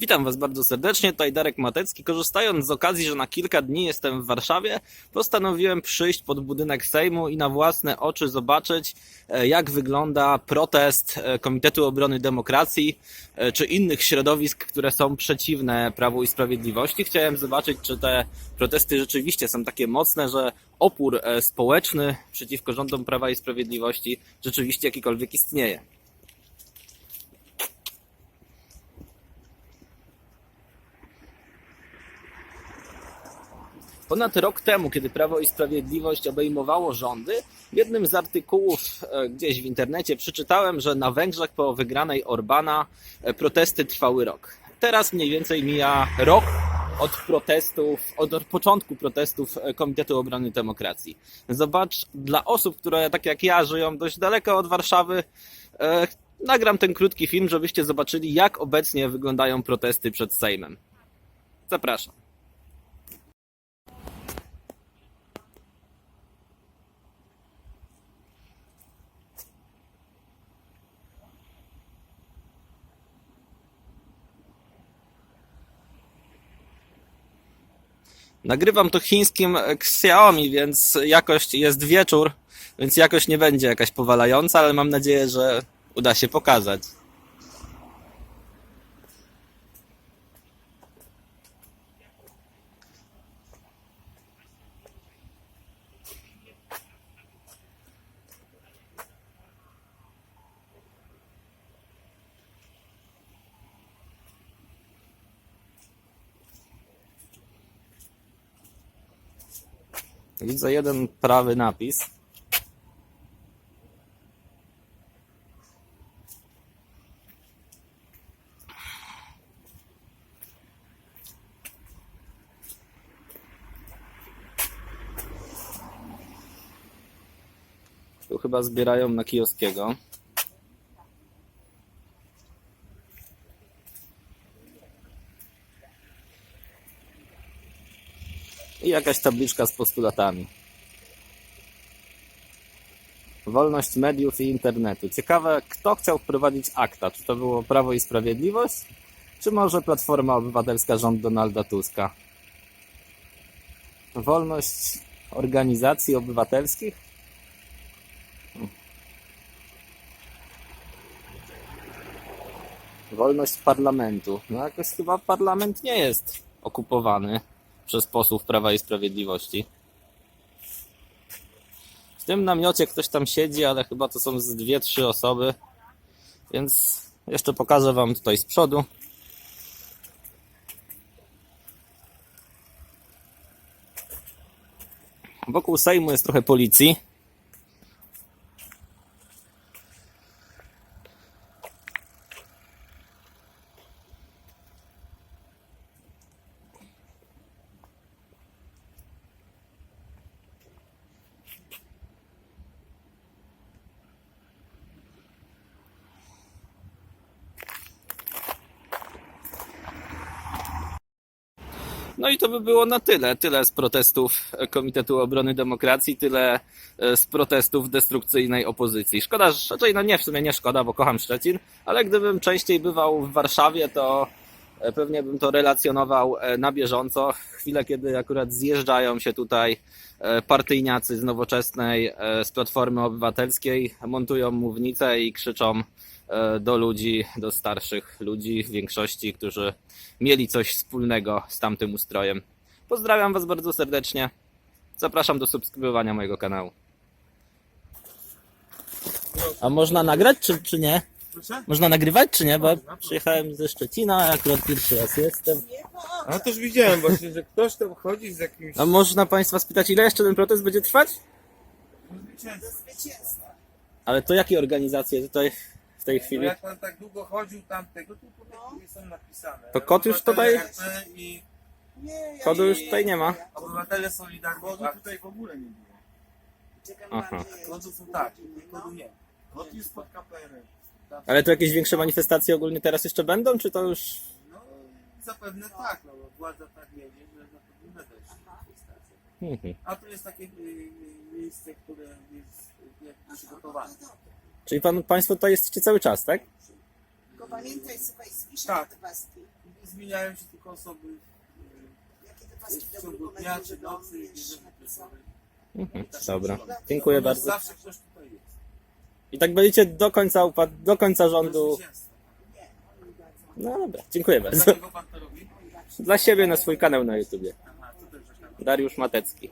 Witam Was bardzo serdecznie, tutaj Darek Matecki. Korzystając z okazji, że na kilka dni jestem w Warszawie, postanowiłem przyjść pod budynek Sejmu i na własne oczy zobaczyć, e, jak wygląda protest e, Komitetu Obrony Demokracji e, czy innych środowisk, które są przeciwne Prawu i Sprawiedliwości. Chciałem zobaczyć, czy te protesty rzeczywiście są takie mocne, że opór społeczny przeciwko rządom Prawa i Sprawiedliwości rzeczywiście jakikolwiek istnieje. Ponad rok temu, kiedy Prawo i Sprawiedliwość obejmowało rządy, w jednym z artykułów e, gdzieś w internecie przeczytałem, że na Węgrzech po wygranej Orbana e, protesty trwały rok. Teraz mniej więcej mija rok od protestów, od początku protestów e, Komitetu Obrony Demokracji. Zobacz, dla osób, które tak jak ja żyją dość daleko od Warszawy, nagram ten krótki film, żebyście zobaczyli, jak obecnie wyglądają protesty przed Sejmem. Zapraszam. Nagrywam to chińskim Xiaomi, więc jakość jest wieczór, więc jakość nie będzie jakaś powalająca, ale mam nadzieję, że uda się pokazać. Widzę jeden prawy napis. Tu chyba zbierają na Kijowskiego. I jakaś tabliczka z postulatami. Wolność mediów i internetu. Ciekawe, kto chciał wprowadzić akta? Czy to było Prawo i Sprawiedliwość? Czy może Platforma Obywatelska rząd Donalda Tuska? Wolność organizacji obywatelskich? Wolność parlamentu. No jakoś chyba parlament nie jest okupowany przez posłów Prawa i Sprawiedliwości. W tym namiocie ktoś tam siedzi, ale chyba to są z dwie, trzy osoby. Więc jeszcze pokażę Wam tutaj z przodu. Wokół Sejmu jest trochę policji. No i to by było na tyle. Tyle z protestów Komitetu Obrony Demokracji, tyle e, z protestów destrukcyjnej opozycji. Szkoda, że raczej no nie, w sumie nie szkoda, bo kocham Szczecin, ale gdybym częściej bywał w Warszawie, to e, pewnie bym to relacjonował e, na bieżąco. Chwilę, kiedy akurat zjeżdżają się tutaj partyjniacy z nowoczesnej, z Platformy Obywatelskiej, montują mównice i krzyczą do ludzi, do starszych ludzi w większości, którzy mieli coś wspólnego z tamtym ustrojem. Pozdrawiam Was bardzo serdecznie. Zapraszam do subskrybowania mojego kanału. A można nagrać, czy, czy nie? Proszę? Można nagrywać, czy nie? Bo przyjechałem ze Szczecina, akurat pierwszy raz jestem. A też widziałem właśnie, że ktoś tam chodzi z jakimś... A można Państwa spytać, ile jeszcze ten protest będzie trwać? Zwycięstwo. Ale to jakie organizacje tutaj tej No chwili? jak pan tak długo chodził tamtego, to tutaj są napisane. To kod już tutaj- RP I Kodu już tutaj nie ma. obywatele Solidarni. Kodu tutaj w ogóle nie było. Aha. Kodu są tak, kodu nie. Kod jest pod KPR. Ale to jakieś większe manifestacje ogólnie teraz jeszcze będą, czy to już... No zapewne tak, no bo władza tak jedzie, że zapewne będą jeszcze manifestacje. Mhm. A tu jest takie y, y, miejsce, które jest y, jak przygotowane. Czyli pan, Państwo tutaj jesteście cały czas, tak? Tylko pamiętaj, słuchaj, spisz Tak. te paski. Zmieniają się tylko osoby Jakie te paski w do ciągu dokumentu dnia czy nocy, wiesz, napisane. Mhm. Dobra, dziękuję bardzo. Zawsze ktoś tutaj jest. I tak będziecie do końca, upad- do końca rządu. Nie, dadzą. No dobra, dziękuję bardzo. Dlaczego pan to robi? Dla siebie na swój kanał na YouTubie. Aha, to też Grzegorz. Dariusz Matecki.